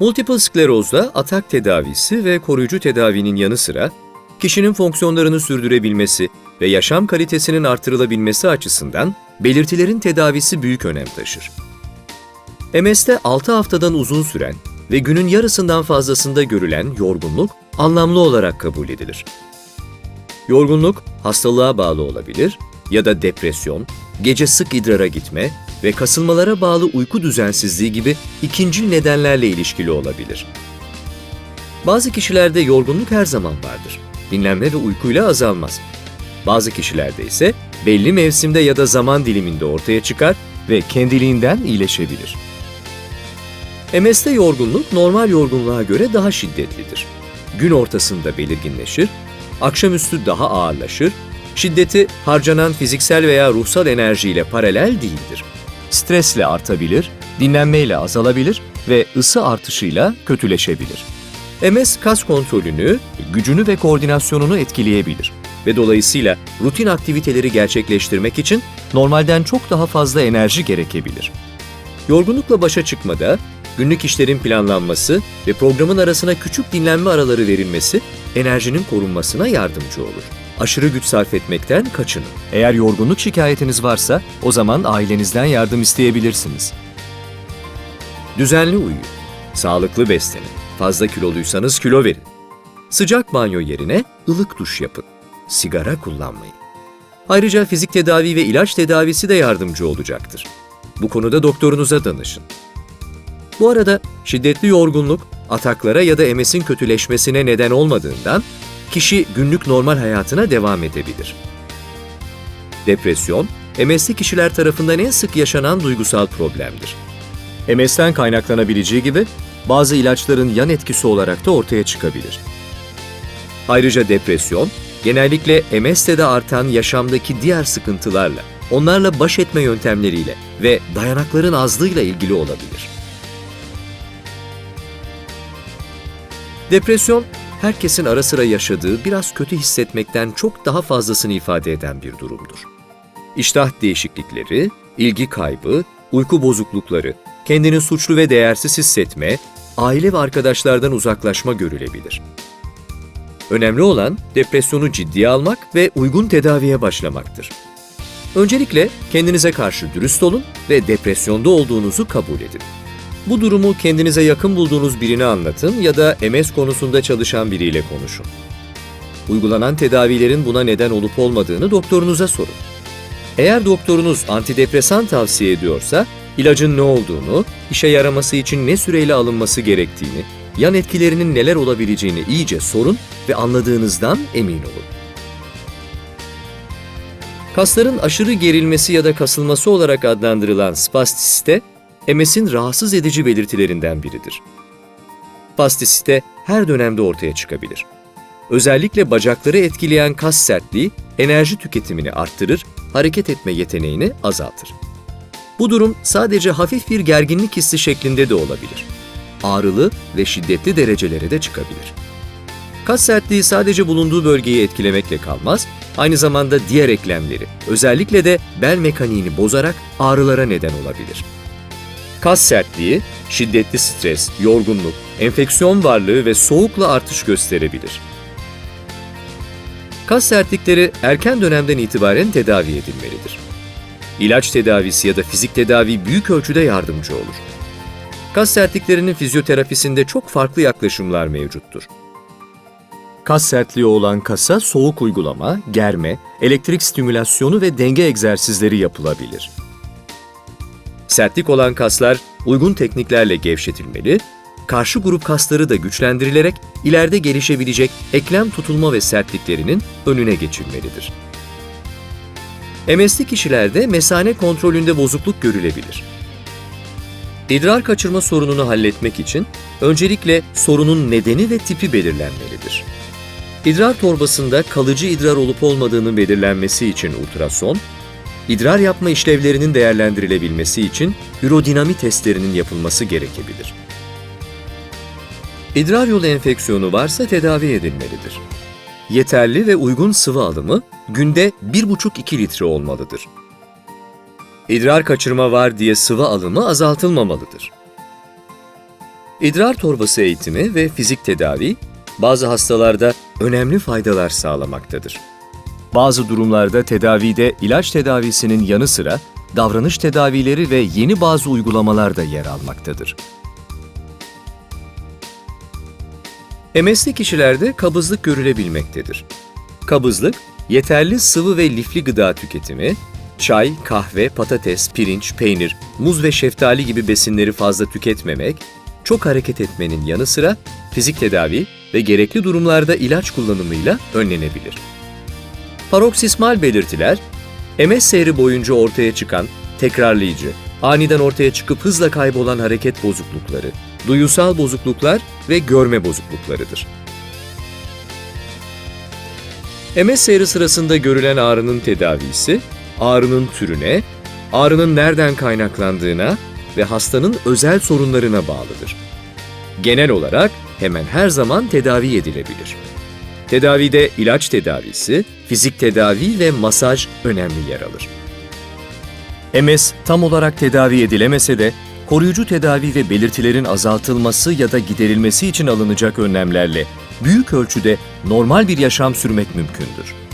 Multiple sklerozda atak tedavisi ve koruyucu tedavinin yanı sıra kişinin fonksiyonlarını sürdürebilmesi ve yaşam kalitesinin artırılabilmesi açısından belirtilerin tedavisi büyük önem taşır. MS'te 6 haftadan uzun süren ve günün yarısından fazlasında görülen yorgunluk anlamlı olarak kabul edilir. Yorgunluk hastalığa bağlı olabilir ya da depresyon, gece sık idrara gitme ve kasılmalara bağlı uyku düzensizliği gibi ikinci nedenlerle ilişkili olabilir. Bazı kişilerde yorgunluk her zaman vardır. Dinlenme ve uykuyla azalmaz. Bazı kişilerde ise belli mevsimde ya da zaman diliminde ortaya çıkar ve kendiliğinden iyileşebilir. MS'te yorgunluk normal yorgunluğa göre daha şiddetlidir. Gün ortasında belirginleşir, akşamüstü daha ağırlaşır, şiddeti harcanan fiziksel veya ruhsal enerjiyle paralel değildir. Stresle artabilir, dinlenmeyle azalabilir ve ısı artışıyla kötüleşebilir. MS kas kontrolünü, gücünü ve koordinasyonunu etkileyebilir ve dolayısıyla rutin aktiviteleri gerçekleştirmek için normalden çok daha fazla enerji gerekebilir. Yorgunlukla başa çıkmada günlük işlerin planlanması ve programın arasına küçük dinlenme araları verilmesi enerjinin korunmasına yardımcı olur. Aşırı güç sarf etmekten kaçının. Eğer yorgunluk şikayetiniz varsa o zaman ailenizden yardım isteyebilirsiniz. Düzenli uyuyun. Sağlıklı beslenin. Fazla kiloluysanız kilo verin. Sıcak banyo yerine ılık duş yapın. Sigara kullanmayın. Ayrıca fizik tedavi ve ilaç tedavisi de yardımcı olacaktır. Bu konuda doktorunuza danışın. Bu arada şiddetli yorgunluk ataklara ya da MS'in kötüleşmesine neden olmadığından kişi günlük normal hayatına devam edebilir. Depresyon, MS'li kişiler tarafından en sık yaşanan duygusal problemdir. MS'ten kaynaklanabileceği gibi bazı ilaçların yan etkisi olarak da ortaya çıkabilir. Ayrıca depresyon, genellikle MS'te de artan yaşamdaki diğer sıkıntılarla, onlarla baş etme yöntemleriyle ve dayanakların azlığıyla ilgili olabilir. Depresyon, herkesin ara sıra yaşadığı biraz kötü hissetmekten çok daha fazlasını ifade eden bir durumdur. İştah değişiklikleri, ilgi kaybı, uyku bozuklukları, kendini suçlu ve değersiz hissetme, aile ve arkadaşlardan uzaklaşma görülebilir. Önemli olan depresyonu ciddiye almak ve uygun tedaviye başlamaktır. Öncelikle kendinize karşı dürüst olun ve depresyonda olduğunuzu kabul edin. Bu durumu kendinize yakın bulduğunuz birine anlatın ya da MS konusunda çalışan biriyle konuşun. Uygulanan tedavilerin buna neden olup olmadığını doktorunuza sorun. Eğer doktorunuz antidepresan tavsiye ediyorsa, ilacın ne olduğunu, işe yaraması için ne süreyle alınması gerektiğini, yan etkilerinin neler olabileceğini iyice sorun ve anladığınızdan emin olun. Kasların aşırı gerilmesi ya da kasılması olarak adlandırılan spastisite, MS'in rahatsız edici belirtilerinden biridir. Spastisite her dönemde ortaya çıkabilir. Özellikle bacakları etkileyen kas sertliği enerji tüketimini arttırır, hareket etme yeteneğini azaltır. Bu durum sadece hafif bir gerginlik hissi şeklinde de olabilir. Ağrılı ve şiddetli derecelere de çıkabilir. Kas sertliği sadece bulunduğu bölgeyi etkilemekle kalmaz, aynı zamanda diğer eklemleri, özellikle de bel mekaniğini bozarak ağrılara neden olabilir. Kas sertliği, şiddetli stres, yorgunluk, enfeksiyon varlığı ve soğukla artış gösterebilir. Kas sertlikleri erken dönemden itibaren tedavi edilmelidir. İlaç tedavisi ya da fizik tedavi büyük ölçüde yardımcı olur. Kas sertliklerinin fizyoterapisinde çok farklı yaklaşımlar mevcuttur. Kas sertliği olan kasa soğuk uygulama, germe, elektrik stimülasyonu ve denge egzersizleri yapılabilir. Sertlik olan kaslar uygun tekniklerle gevşetilmeli, karşı grup kasları da güçlendirilerek ileride gelişebilecek eklem tutulma ve sertliklerinin önüne geçilmelidir. MS'li kişilerde mesane kontrolünde bozukluk görülebilir. İdrar kaçırma sorununu halletmek için öncelikle sorunun nedeni ve tipi belirlenmelidir. İdrar torbasında kalıcı idrar olup olmadığının belirlenmesi için ultrason, idrar yapma işlevlerinin değerlendirilebilmesi için ürodinami testlerinin yapılması gerekebilir. İdrar yolu enfeksiyonu varsa tedavi edilmelidir. Yeterli ve uygun sıvı alımı günde 1,5-2 litre olmalıdır. İdrar kaçırma var diye sıvı alımı azaltılmamalıdır. İdrar torbası eğitimi ve fizik tedavi bazı hastalarda önemli faydalar sağlamaktadır. Bazı durumlarda tedavide ilaç tedavisinin yanı sıra davranış tedavileri ve yeni bazı uygulamalar da yer almaktadır. MS'li kişilerde kabızlık görülebilmektedir. Kabızlık, yeterli sıvı ve lifli gıda tüketimi, çay, kahve, patates, pirinç, peynir, muz ve şeftali gibi besinleri fazla tüketmemek, çok hareket etmenin yanı sıra fizik tedavi ve gerekli durumlarda ilaç kullanımıyla önlenebilir. Paroksismal belirtiler, MS seyri boyunca ortaya çıkan tekrarlayıcı, aniden ortaya çıkıp hızla kaybolan hareket bozuklukları, duyusal bozukluklar ve görme bozukluklarıdır. MS seyri sırasında görülen ağrının tedavisi, ağrının türüne, ağrının nereden kaynaklandığına ve hastanın özel sorunlarına bağlıdır. Genel olarak hemen her zaman tedavi edilebilir. Tedavide ilaç tedavisi, fizik tedavi ve masaj önemli yer alır. MS tam olarak tedavi edilemese de koruyucu tedavi ve belirtilerin azaltılması ya da giderilmesi için alınacak önlemlerle büyük ölçüde normal bir yaşam sürmek mümkündür.